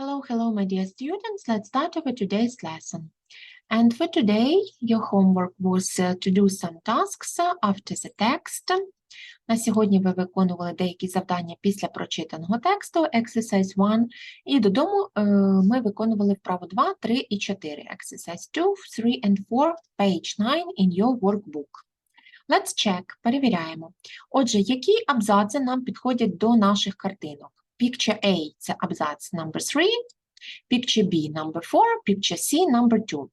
Hello, hello, my dear students. Let's start over today's lesson. And for today, your homework was uh, to do some tasks uh, after the text. На сьогодні ви виконували деякі завдання після прочитаного тексту, exercise 1, і додому е, ми виконували вправо 2, 3 і 4, exercise 2, 3 and 4, page 9 in your workbook. Let's check, перевіряємо. Отже, які абзаци нам підходять до наших картинок? Picture A – це абзац number 3, picture B – number 4, picture C – number 2.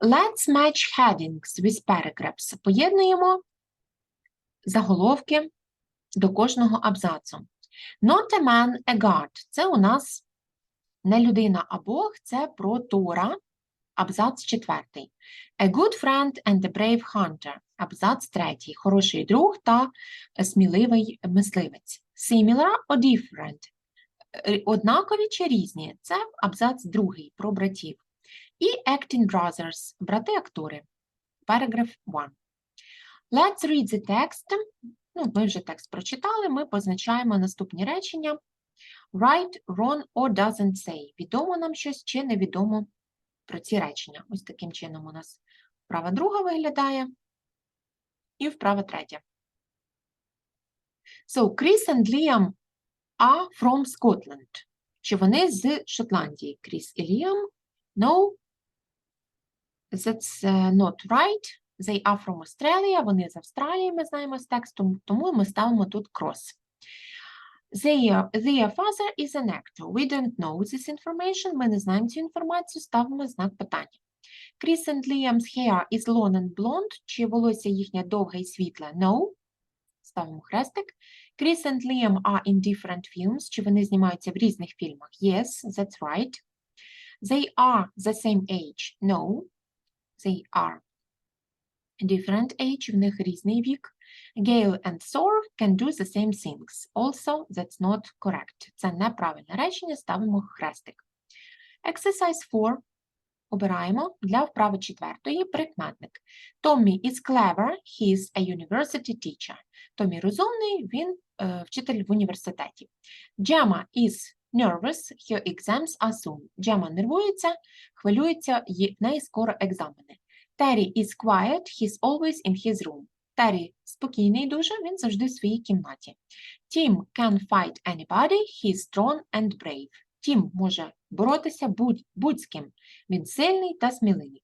Let's match headings with paragraphs. Поєднуємо заголовки до кожного абзацу. Not a man, a god. Це у нас не людина, а Бог, це про Тора, абзац четвертий. A good friend and a brave hunter. Абзац третій. Хороший друг та сміливий мисливець. Similar or different. Е, Однакові чи різні? Це абзац другий про братів. І acting brothers, брати-актори. Paragraph 1. Let's read the text. Ну, ми вже текст прочитали, ми позначаємо наступні речення. Right, wrong or doesn't say. Відомо нам щось чи невідомо про ці речення. Ось таким чином у нас вправа друга виглядає і вправа третя. So, Chris and Liam are from Scotland. Чи вони з Шотландії? Кріс і Ліам? No. That's uh, not right. They are from Australia. Вони з Австралії, ми знаємо з текстом, тому ми ставимо тут cross. Their, their father is an actor. We don't know this information. Ми не знаємо цю інформацію, ставимо знак питання. Chris and Liam's hair is long and blonde. Чи волосся їхнє довге і світле? No. Ставимо хрестик. Chris and Liam are in different films. Чи вони знімаються в різних фільмах? Yes, that's right. They are the same age. No. They are different age. В них різний вік. Gail and Thor can do the same things. Also, that's not correct. Це неправильне речення, ставимо хрестик. Exercise 4. Обираємо для вправи четвертої прикметник. Tommy is clever, he is a university teacher. Томі розумний, він е, вчитель в університеті. Gemma is nervous, her exams are soon. Gemma нервується, хвилюється, в неї скоро екзамени. Terry is quiet, he's always in his room. Террі спокійний дуже, він завжди в своїй кімнаті. Tim can fight anybody, he's strong and brave. Тім може боротися будь, будь з ким. Він сильний та сміливий.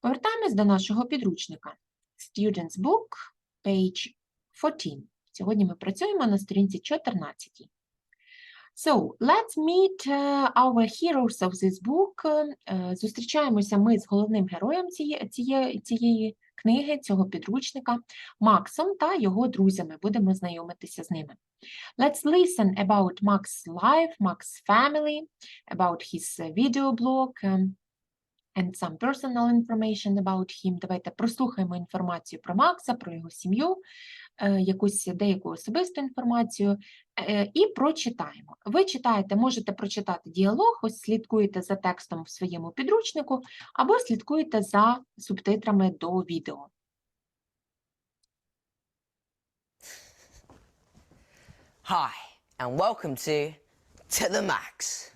Повертаємось до нашого підручника. Student's Book, page 14. Сьогодні ми працюємо на сторінці 14. So, let's meet uh, our heroes of this book. Е, Зустрічаємося ми з головним героєм цієї, цієї, книги, цього підручника, Максом та його друзями. Будемо знайомитися з ними. Let's listen about Max's life, Max's family, about his uh, video blog um, and some personal information about him. Давайте прослухаємо інформацію про Макса, про його сім'ю, е, якусь деяку особисту інформацію е, і прочитаємо. Ви читаєте, можете прочитати діалог, ось слідкуєте за текстом в своєму підручнику, або слідкуєте за субтитрами до відео. Hi, and welcome to To the Max.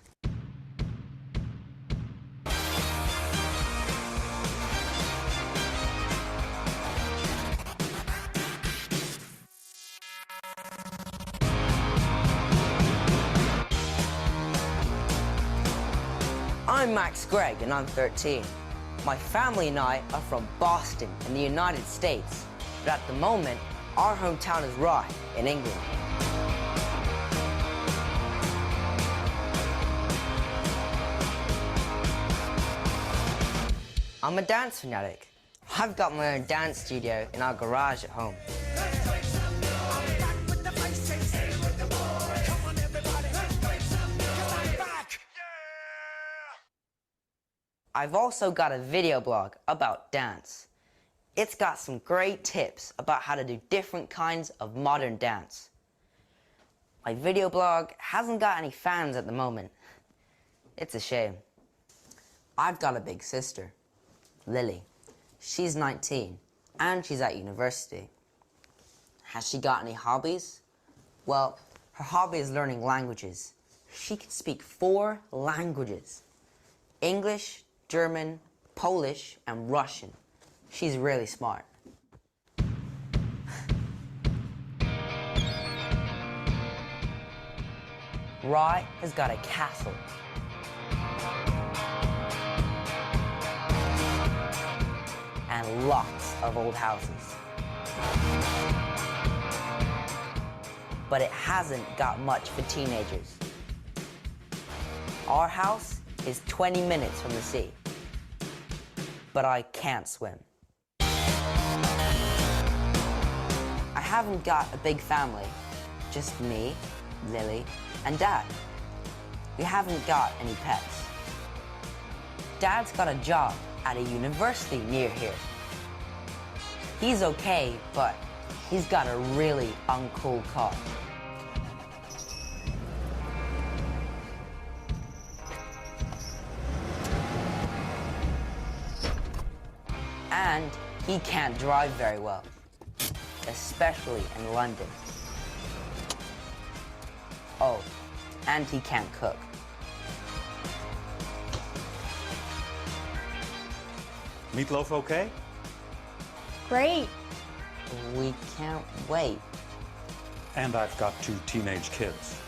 I'm Max Gregg, and I'm 13. My family and I are from Boston in the United States, but at the moment, our hometown is Rye in England. I'm a dance fanatic. I've got my own dance studio in our garage at home. I've also got a video blog about dance. It's got some great tips about how to do different kinds of modern dance. My video blog hasn't got any fans at the moment. It's a shame. I've got a big sister, Lily. She's 19 and she's at university. Has she got any hobbies? Well, her hobby is learning languages. She can speak four languages English, German, Polish, and Russian. She's really smart. Rye has got a castle. And lots of old houses. But it hasn't got much for teenagers. Our house is 20 minutes from the sea. But I can't swim. I haven't got a big family, just me, Lily, and Dad. We haven't got any pets. Dad's got a job at a university near here. He's okay, but he's got a really uncool car. And he can't drive very well, especially in London. Oh, and he can't cook. Meatloaf okay? Great. We can't wait. And I've got two teenage kids.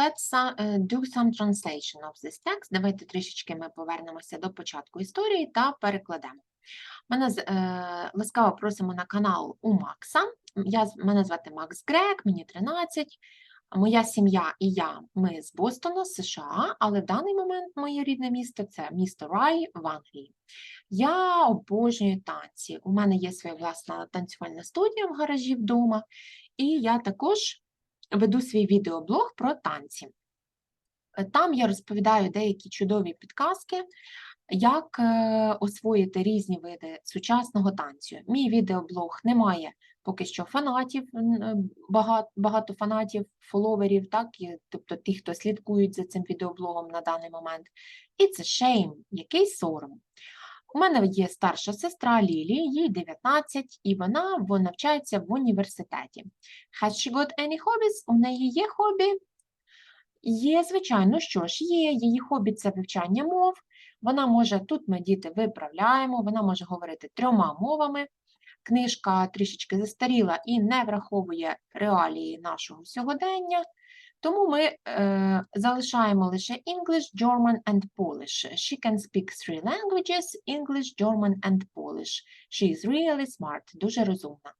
Let's uh, do some translation of this text. Давайте трішечки ми повернемося до початку історії та перекладемо. Мене е, ласкаво просимо на канал у Макса. Я, мене звати Макс Грек, мені 13. Моя сім'я і я, ми з Бостона, США, але в даний момент моє рідне місто це місто Рай в Англії. Я обожнюю танці. У мене є своя власна танцювальна студія в гаражі вдома, і я також веду свій відеоблог про танці. Е, Там я розповідаю деякі чудові підказки, як е, освоїти різні види сучасного танцю. Мій відеоблог не має поки що фанатів, багато, багато фанатів, фоловерів, так, тобто ті, хто слідкують за цим відеоблогом на даний момент. І це шейм, який сором. У мене є старша сестра Лілі, їй 19, і вона навчається в університеті. Has she got any hobbies? У неї є хобі? Є, звичайно, що ж є. Її хобі це вивчання мов. Вона може, тут ми діти виправляємо, вона може говорити трьома мовами. Книжка трішечки застаріла і не враховує реалії нашого сьогодення. Тому ми е, залишаємо лише English, German and Polish. She can speak three languages, English, German and Polish. She is really smart, дуже розумна.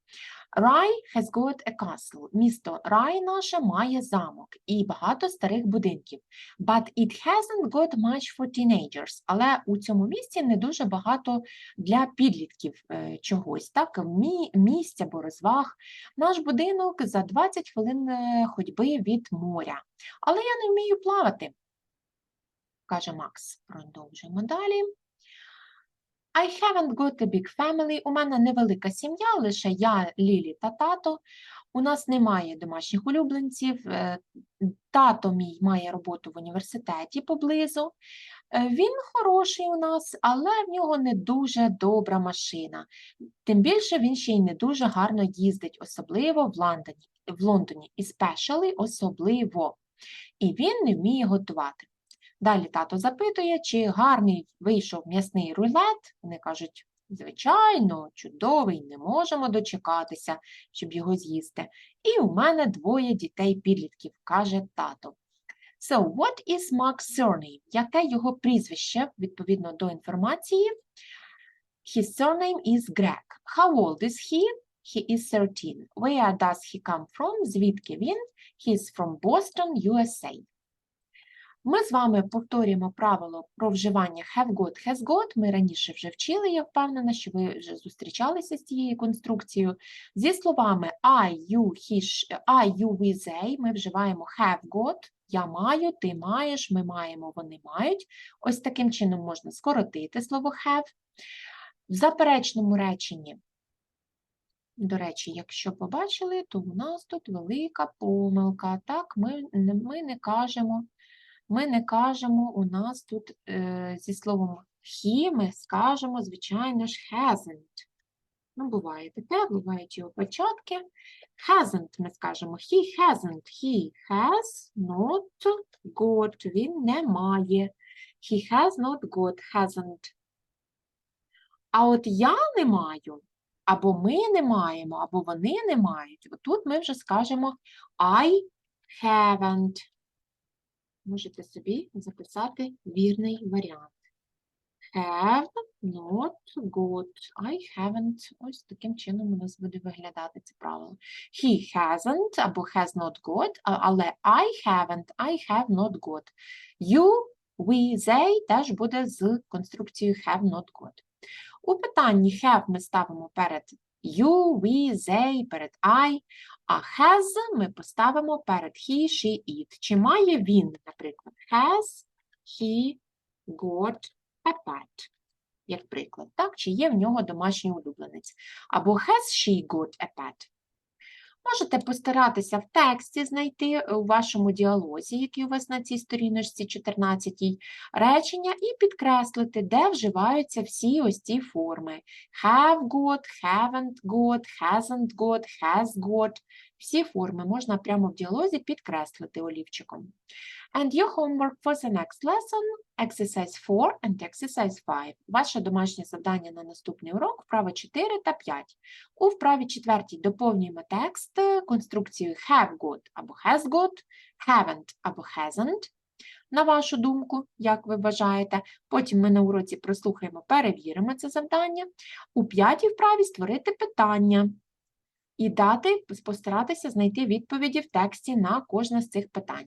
Рай has got a castle. Місто Рай наше має замок і багато старих будинків. But it hasn't got much for teenagers. Але у цьому місті не дуже багато для підлітків е, чогось, так, мі, місць або розваг. Наш будинок за 20 хвилин е, ходьби від моря. Але я не вмію плавати, каже Макс. Продовжуємо далі. I haven't got a big family. У мене невелика сім'я, лише я, Лілі та тато. У нас немає домашніх улюбленців. е, Тато мій має роботу в університеті поблизу. Е, Він хороший у нас, але в нього не дуже добра машина. Тим більше він ще й не дуже гарно їздить, особливо в Лондоні, в Лондоні, especially особливо. І він не вміє готувати. Далі тато запитує, чи гарний вийшов м'ясний рулет. Вони кажуть, звичайно, чудовий, не можемо дочекатися, щоб його з'їсти. І у мене двоє дітей-підлітків, каже тато. So, what is Mark's surname? Яке його прізвище, відповідно до інформації? His surname is Greg. How old is he? He is 13. Where does he come from? Звідки він? He is from Boston, USA. Ми з вами повторюємо правило про вживання have got, has got. Ми раніше вже вчили, я впевнена, що ви вже зустрічалися з цією конструкцією. Зі словами I, you, he, I, you, we, they ми вживаємо have got, я маю, ти маєш, ми маємо, вони мають. Ось таким чином можна скоротити слово have. В заперечному реченні, до речі, якщо побачили, то у нас тут велика помилка. Так, ми, ми не кажемо ми не кажемо у нас тут е, зі словом he, ми скажемо, звичайно ж, hasn't. Ну, буває таке, бувають його початки. Hasn't ми скажемо. He hasn't. He has not got. Він не має. He has not got. Hasn't. А от я не маю, або ми не маємо, або вони не мають. Отут ми вже скажемо I haven't. Можете собі записати вірний варіант. Have not got. I haven't. Ось таким чином у нас буде виглядати це правило. He hasn't або has not got, але I haven't, I have not got. You, we, they теж буде з конструкцією have not got. У питанні have ми ставимо перед you, we, they, перед I, а has ми поставимо перед he, she, it. Чи має він, наприклад, has he got a pet? Як приклад, так? Чи є в нього домашній улюбленець? Або has she got a pet? Можете постаратися в тексті знайти е, у вашому діалозі, який у вас на цій сторіночці 14 речення, і підкреслити, де вживаються всі ось ці форми. Have got, haven't got, hasn't got, has got. Всі форми можна прямо в діалозі підкреслити олівчиком. And your homework for the next lesson, exercise 4 and exercise 5. Ваше домашнє завдання на наступний урок, вправа 4 та 5. У вправі 4 доповнюємо текст е, конструкцією have got або has got, haven't або hasn't. На вашу думку, як ви вважаєте, потім ми на уроці прослухаємо, перевіримо це завдання. У п'ятій вправі створити питання і дати, постаратися знайти відповіді в тексті на кожне з цих питань.